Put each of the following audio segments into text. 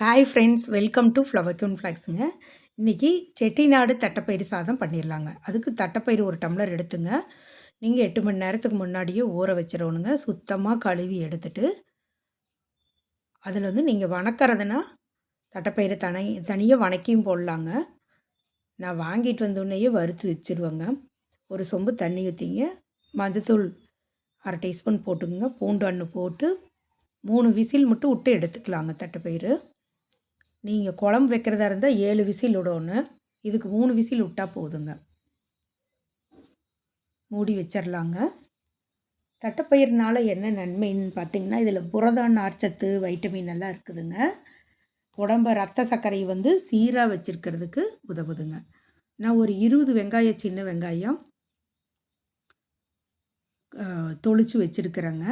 Hi friends welcome to flower queen ஃப்ளாக்ஸுங்க இன்றைக்கி செட்டிநாடு தட்டைப்பயிறு சாதம் பண்ணிடலாங்க அதுக்கு தட்டைப்பயிறு ஒரு டம்ளர் எடுத்துங்க. நீங்கள் எட்டு மணி நேரத்துக்கு முன்னாடியே ஊற வச்சிடணுங்க சுத்தமாக கழுவி எடுத்துட்டு அதில் வந்து நீங்கள் வணக்கிறதுனா தட்டைப்பயிறு தனி தனியாக வணக்கியும் போடலாங்க. நான் வாங்கிட்டு வந்தோடனேயே வறுத்து வச்சுருவேங்க. ஒரு சொம்பு தண்ணி ஊற்றிங்க மஞ்சத்தூள் அரை டீஸ்பூன் போட்டுக்கோங்க. பூண்டு அண்ணு போட்டு மூணு விசில் மட்டும் விட்டு எடுத்துக்கலாங்க தட்டைப்பயிறு. நீங்கள் குழம்பு வைக்கிறதா இருந்தால் ஏழு விசில் விடணும். இதுக்கு மூணு விசில் விட்டால் போதுங்க. மூடி வச்சிடலாங்க தட்டப்பயிர்னால் என்ன நன்மைன்னு பார்த்தீங்கன்னா இதில் புரதான் நார்ச்சத்து வைட்டமின் எல்லாம் இருக்குதுங்க. உடம்ப ரத்த சர்க்கரை வந்து சீராக வச்சுருக்கிறதுக்கு உதவுதுங்க. நான் ஒரு இருபது வெங்காயம் சின்ன வெங்காயம் தொளிச்சு வச்சுருக்கிறேங்க.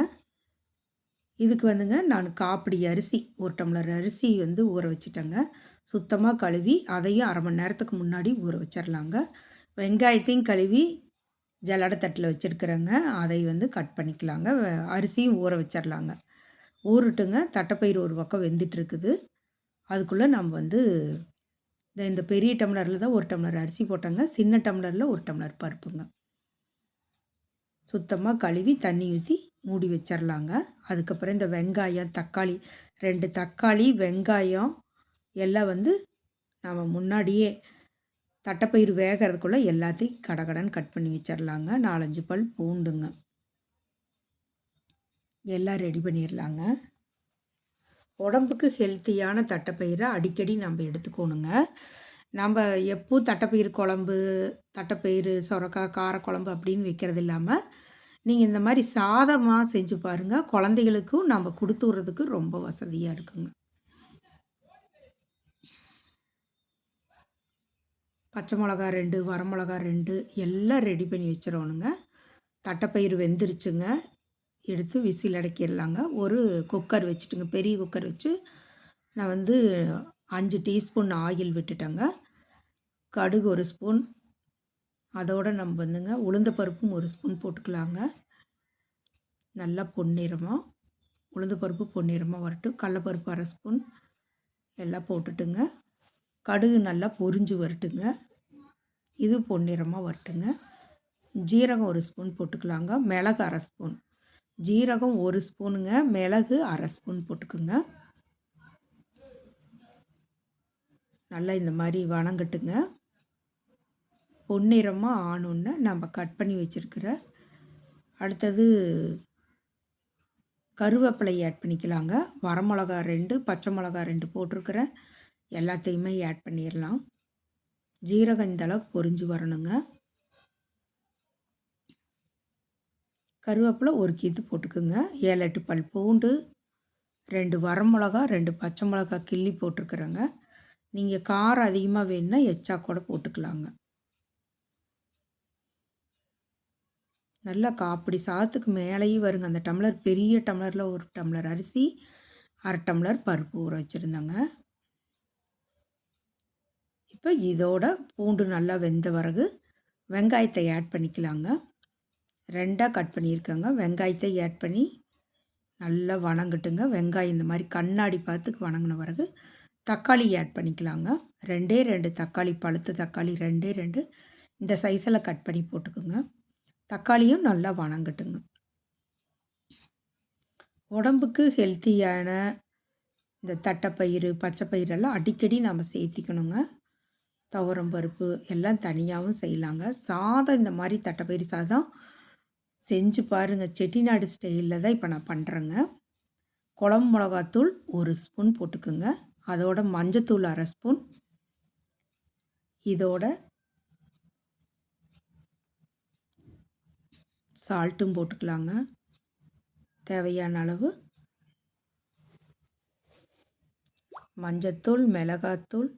இதுக்கு வந்துங்க நான் காப்பிடி அரிசி ஒரு டம்ளர் அரிசி வந்து ஊற வச்சுட்டேங்க. சுத்தமாக கழுவி அதையும் அரை மணி நேரத்துக்கு முன்னாடி ஊற வச்சிடலாங்க வெங்காயத்தையும் கழுவி ஜல்லடை தட்டில் வச்சுருக்குறேங்க. அதை வந்து கட் பண்ணிக்கலாங்க. அரிசியும் ஊற வச்சிடலாங்க ஊறுட்டுங்க. தட்டைப்பயிர் ஒரு பக்கம் வெந்துட்டுருக்குது. அதுக்குள்ளே நம்ம வந்து இந்த இந்த பெரிய டம்ளரில் தான் ஒரு டம்ளர் அரிசி போட்டாங்க. சின்ன டம்ளரில் ஒரு டம்ளர் பருப்புங்க. சுத்தமாக கழுவி தண்ணி ஊற்றி மூடி வச்சிடலாங்க அதுக்கப்புறம் இந்த வெங்காயம் தக்காளி ரெண்டு தக்காளி வெங்காயம் எல்லாம் வந்து நம்ம முன்னாடியே தட்டைப்பயிர் வேகிறதுக்குள்ளே எல்லாத்தையும் கடகடன்னு கட் பண்ணி வச்சிடலாங்க நாலஞ்சு பல் பூண்டுங்க. எல்லாம் ரெடி பண்ணிடலாங்க உடம்புக்கு ஹெல்த்தியான தட்டைப்பயிரை அடிக்கடி நம்ம எடுத்துக்கணுங்க. நம்ம எப்போ தட்டைப்பயிறு குழம்பு தட்டைப்பயிறு சுரக்காய் காரக்குழம்பு அப்படின்னு வைக்கிறது இல்லாமல் நீங்கள் இந்த மாதிரி சாதமாக செஞ்சு பாருங்கள் குழந்தைகளுக்கும் நம்ம கொடுத்து விட்றதுக்கு ரொம்ப வசதியாக இருக்குங்க. பச்சை மிளகா ரெண்டு வரமிளகா ரெண்டு எல்லாம் ரெடி பண்ணி வச்சிடணுங்க. தட்டைப்பயிறு வெந்துருச்சுங்க. எடுத்து விசில் அடக்கிடலாங்க. ஒரு குக்கர் வச்சுட்டுங்க. பெரிய குக்கர் வச்சு நான் வந்து அஞ்சு டீஸ்பூன் ஆயில் விட்டுட்டேங்க. கடுகு ஒரு ஸ்பூன். அதோடு நம்ம வந்துங்க உளுந்த பருப்பும் ஒரு ஸ்பூன் போட்டுக்கலாங்க. நல்லா பொன்னிறமாக உளுந்த பருப்பு பொன்னிறமாக வரட்டும். கடலப்பருப்பு அரை ஸ்பூன் எல்லாம் போட்டுட்டுங்க. கடுகு நல்லா பொரிஞ்சு வரட்டுங்க. இது பொன்னிறமாக வரட்டுங்க. ஜீரகம் ஒரு ஸ்பூன் போட்டுக்கலாங்க. மிளகு அரை ஸ்பூன். ஜீரகம் ஒரு ஸ்பூனுங்க. மிளகு அரை ஸ்பூன் போட்டுக்குங்க. நல்லா இந்த மாதிரி வணங்கட்டுங்க பொன்னிறமாக ஆணுன்னு நம்ம கட் பண்ணி வச்சுருக்கிற. அடுத்தது கருவேப்பிலை ஆட் பண்ணிக்கலாங்க. வரமிளகா ரெண்டு பச்சை மிளகா ரெண்டு போட்டிருக்கிறேன் எல்லாத்தையுமே ஆட் பண்ணிடலாம் ஜீரகம் இந்தளவுக்கு பொறிஞ்சு பொரிஞ்சு வரணுங்க. கருவேப்பிலை ஒரு கீத்து போட்டுக்குங்க. ஏழு எட்டு பல் பூண்டு ரெண்டு வரமிளகா ரெண்டு பச்சை மிளகா கிள்ளி போட்டிருக்குறேங்க. நீங்கள் காரம் அதிகமாக வேணுன்னா எச்சா கூட போட்டுக்கலாங்க. நல்லா காப்பிடி சாத்துக்கு மேலேயும் வருங்க. அந்த டம்ளர் பெரிய டம்ளரில் ஒரு டம்ளர் அரிசி அரை டம்ளர் பருப்பு ஊற வச்சுருந்தாங்க. இப்போ இதோட பூண்டு நல்லா வெந்த பிறகு வெங்காயத்தை ஆட் பண்ணிக்கலாங்க. ரெண்டாக கட் பண்ணியிருக்கேங்க. வெங்காயத்தை ஆட் பண்ணி நல்லா வணங்கட்டுங்க. வெங்காயம் இந்த மாதிரி கண்ணாடி பார்த்துக்கு வணங்கின பிறகு தக்காளி ஆட் பண்ணிக்கலாங்க. ரெண்டே ரெண்டு தக்காளி பழுத்த தக்காளி ரெண்டே ரெண்டு. இந்த சைஸில் கட் பண்ணி போட்டுக்கோங்க. தக்காளியும் நல்லா வணங்கட்டுங்க. உடம்புக்கு ஹெல்த்தியான இந்த தட்டைப்பயிறு பச்சைப்பயிரெல்லாம் அடிக்கடி நம்ம சேர்த்திக்கணுங்க. துவரம் பருப்பு எல்லாம் தனியாகவும் செய்யலாங்க. சாதம் இந்த மாதிரி தட்டைப்பயிறு சாதம் செஞ்சு பாருங்கள் செட்டிநாடு ஸ்டைலில் தான் இப்போ நான் பண்ணுறேங்க குழம்பு மிளகாத்தூள் ஒரு ஸ்பூன் போட்டுக்குங்க. அதோட மஞ்சத்தூள் அரை ஸ்பூன். இதோட சால்ட்டும் போட்டுக்கலாங்க. தேவையான அளவு மஞ்சத்தூள் மிளகாத்தூள்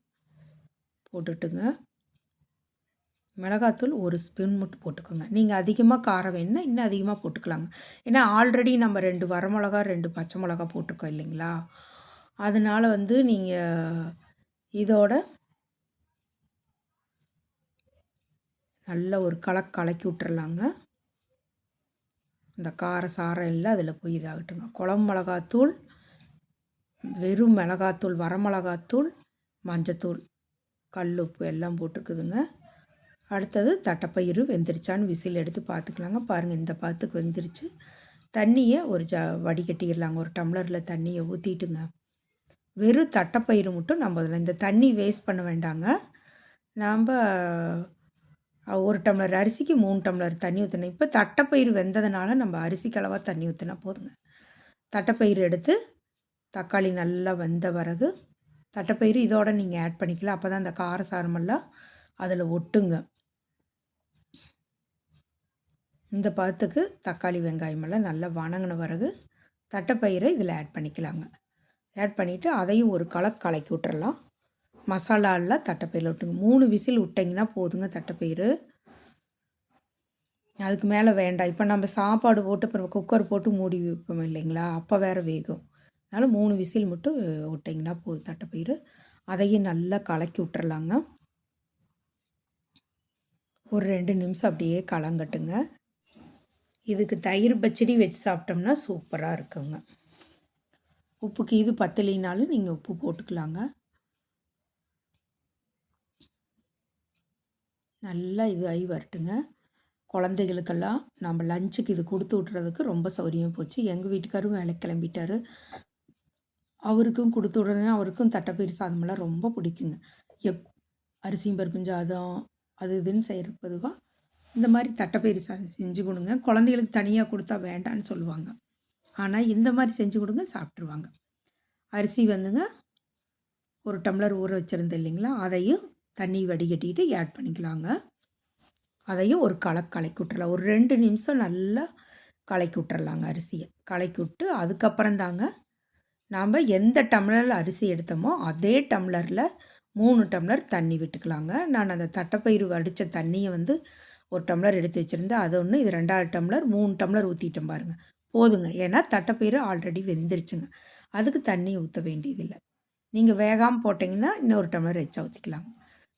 போட்டுட்டுங்க. மிளகாத்தூள் ஒரு ஸ்பூன் மட்டும் போட்டுக்கோங்க. நீங்கள் அதிகமாக காரம் வேணுன்னா இன்னும் அதிகமாக போட்டுக்கலாங்க. ஏன்னா ஆல்ரெடி நம்ம ரெண்டு வரமிளகா ரெண்டு பச்சை மிளகா போட்டிருக்கோம் இல்லைங்களா? அதனால் வந்து நீங்கள் இதோட நல்ல ஒரு கலக் கலக்கி விட்டுறலாங்க. இந்த கார சாரம் எல்லாம் அதில் போய் இதாகட்டுங்க. குழம்பு மிளகாத்தூள் வெறும் மிளகாத்தூள் வரமிளகாத்தூள் மஞ்சத்தூள் கல் உப்பு எல்லாம் போட்டுருக்குதுங்க. அடுத்தது தட்டைப்பயிறு வெந்துருச்சான்னு விசில் எடுத்து பார்த்துக்கலாங்க. பாருங்கள் இந்த பாத்துக்கு வெந்துருச்சு. தண்ணியை ஒரு ஜ வடிகட்டிடலாங்க. ஒரு டம்ளரில் தண்ணியை ஊற்றிட்டுங்க வெறும் தட்டைப்பயிறு மட்டும் நம்ம அதில் இந்த தண்ணி வேஸ்ட் பண்ண வேண்டாங்க. நாம் ஒரு டம்ளர் அரிசிக்கு மூணு டம்ளர் தண்ணி ஊற்றணும் இப்போ தட்டைப்பயிறு வெந்ததுனால நம்ம அரிசிக்கு அளவாக தண்ணி ஊற்றினா போதுங்க. தட்டைப்பயிறு எடுத்து தக்காளி நல்லா வெந்த பிறகு தட்டைப்பயிறு இதோட நீங்கள் ஆட் பண்ணிக்கலாம். அப்போ தான் அந்த காரசாரமெல்லாம் அதில் ஒட்டுங்க. இந்த பதத்துக்கு தக்காளி வெங்காயமெல்லாம் நல்லா வணங்கின பிறகு தட்டைப்பயிரை இதில் ஆட் பண்ணிக்கலாங்க. ஆட் பண்ணிவிட்டு அதையும் ஒரு கலக்கு கலக்கி விட்டுறலாம். மசாலாலாம் தட்டைப்பயிரில் விட்டுங்க. மூணு விசில் விட்டிங்கன்னா போதுங்க தட்டைப்பயிறு. அதுக்கு மேலே வேண்டாம். இப்போ நம்ம சாப்பாடு போட்டு அப்புறம் குக்கர் போட்டு மூடி வைப்போம் இல்லைங்களா? அப்போ வேறு வேகும். அதனால் மூணு விசில் மட்டும் விட்டிங்கன்னா போதும் தட்டைப்பயிறு. அதையும் நல்லா கலக்கி விட்டுறலாங்க. ஒரு ரெண்டு நிமிஷம் அப்படியே கலங்கட்டுங்க. இதுக்கு தயிர் பச்சடி வச்சு சாப்பிட்டோம்னா சூப்பராக இருக்குங்க. உப்புக்கு இது பத்தலினாலும் நீங்கள் உப்பு போட்டுக்கலாங்க. நல்லா இது ஆகி வரட்டுங்க. குழந்தைகளுக்கெல்லாம் நம்ம லஞ்சுக்கு இது கொடுத்து விட்றதுக்கு ரொம்ப சௌரியமாக போச்சு. எங்கள் வீட்டுக்காரும் வேலைக்கு கிளம்பிட்டார். அவருக்கும் கொடுத்து விட்றதுனா அவருக்கும் தட்டைப்பயிர் சாதமெல்லாம் ரொம்ப பிடிக்குங்க. எப் அரிசியும் பருப்பும் சாதம் அது இதுன்னு செய்கிறதுக்கு பொதுவாக இந்த மாதிரி தட்டைப்பயிறு சாதம் செஞ்சு கொடுங்க. குழந்தைகளுக்கு தனியாக கொடுத்தா வேண்டான்னு சொல்லுவாங்க. ஆனால் இந்த மாதிரி செஞ்சு கொடுங்க சாப்பிட்ருவாங்க அரிசி வந்துங்க ஒரு டம்ளர் ஊற வச்சுருந்தேன் இல்லைங்களா? அதையும் தண்ணி வடிகட்டிட்டு ஆட் பண்ணிக்கலாங்க. அதையும் ஒரு களை கலக்கி விட்டுறலாம். ஒரு ரெண்டு நிமிஷம் நல்லா கலக்கி விட்டுறலாங்க அரிசியை. கலக்கி விட்டு அதுக்கப்புறம் தாங்க நாம் எந்த டம்ளரில் அரிசி எடுத்தோமோ அதே டம்ளரில் மூணு டம்ளர் தண்ணி விட்டுக்கலாங்க. நான் அந்த தட்டைப்பயிறு வடித்த தண்ணியை வந்து ஒரு டம்ளர் எடுத்து வச்சுருந்தேன். அது ஒன்று இது ரெண்டாவது டம்ளர் மூணு டம்ளர் ஊற்றிட்டேன் பாருங்கள் போதுங்க. ஏன்னா தட்டைப்பயிறு ஆல்ரெடி வெந்துருச்சுங்க. அதுக்கு தண்ணி ஊற்ற வேண்டியதில்லை. நீங்கள் வேகாமல் போட்டிங்கன்னா இன்னொரு டம்ளர் எச்சா ஊற்றிக்கலாம்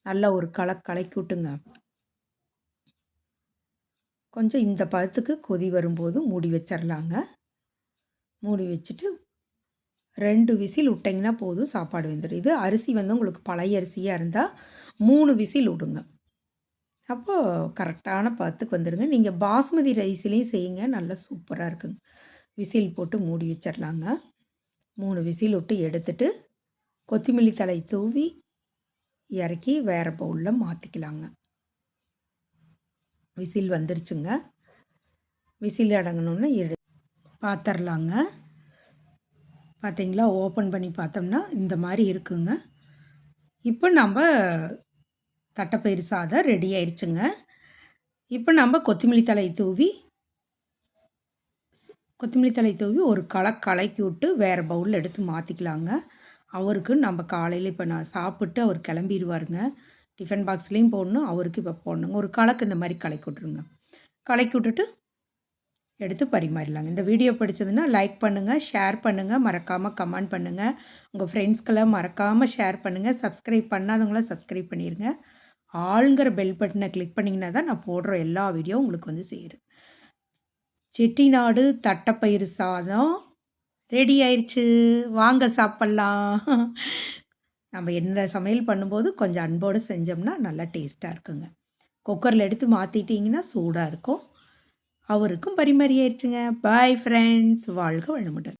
நல்லா ஒரு களை கலக்கி விட்டுங்க. கொஞ்சம் இந்த பதத்துக்கு கொதி வரும்போது மூடி வச்சிடலாங்க மூடி வச்சுட்டு ரெண்டு விசில் விட்டிங்கன்னா போதும் சாப்பாடு வெந்துடும் இது அரிசி வந்து உங்களுக்கு பழைய அரிசியாக இருந்தால் மூணு விசில் விடுங்க. அப்போது கரெக்டான பத்துக்கு வந்துடுங்க நீங்கள் பாஸ்மதி ரைஸ்லேயும் செய்யுங்க. நல்லா சூப்பராக இருக்குங்க. விசில் போட்டு மூடி வச்சிடலாங்க மூணு விசில் விட்டு எடுத்துட்டு கொத்தமல்லி தலை தூவி இறக்கி வேறு பவுலில் மாற்றிக்கலாங்க விசில் வந்துருச்சுங்க. விசில் அடங்கணுன்னு எடு பார்த்துர்லாங்க பார்த்தீங்களா ஓப்பன் பண்ணி பார்த்தோம்னா இந்த மாதிரி இருக்குங்க. இப்போ நம்ம தட்டைப்பயிறு சாதம் ரெடி ஆயிடுச்சுங்க இப்போ நம்ம கொத்தமல்லி தலை தூவி கொத்தமல்லி தலை தூவி ஒரு களை கலக்கி விட்டு வேறு பவுலில் எடுத்து மாற்றிக்கலாங்க அவருக்கு நம்ம காலையில் இப்போ நான் சாப்பிட்டு அவர் கிளம்பிடுவாருங்க டிஃபன் பாக்ஸ்லேயும் போடணும் அவருக்கு இப்போ போடணுங்க. ஒரு கலக்கு இந்த மாதிரி கலக்கி விட்ருங்க கலக்கி விட்டுட்டு எடுத்து பரிமாறிடலாங்க. இந்த வீடியோ பிடிச்சதுன்னா லைக் பண்ணுங்கள் ஷேர் பண்ணுங்கள் மறக்காமல் கமெண்ட் பண்ணுங்கள் உங்கள் ஃப்ரெண்ட்ஸ்க்கெல்லாம் மறக்காமல் ஷேர் பண்ணுங்கள் சப்ஸ்கிரைப் பண்ணாதவங்களாம் சப்ஸ்கிரைப் பண்ணிடுங்க ஆளுங்கிற பெல் பட்டனை கிளிக் பண்ணிங்கன்னா தான் நான் போடுற எல்லா வீடியோ உங்களுக்கு வந்து சேரும். செட்டிநாடு தட்டைப்பயிறு சாதம் ரெடி ஆயிடுச்சு வாங்க சாப்பிட்லாம். நம்ம எந்த சமையல் பண்ணும்போது கொஞ்சம் அன்போடு செஞ்சோம்னா நல்லா டேஸ்ட்டாக இருக்குங்க. குக்கரில் எடுத்து மாற்றிட்டிங்கன்னா சூடாக இருக்கும். அவருக்கும் பரிமாறியாயிருச்சுங்க பாய் ஃப்ரெண்ட்ஸ் வாழ்க வளமுடன்.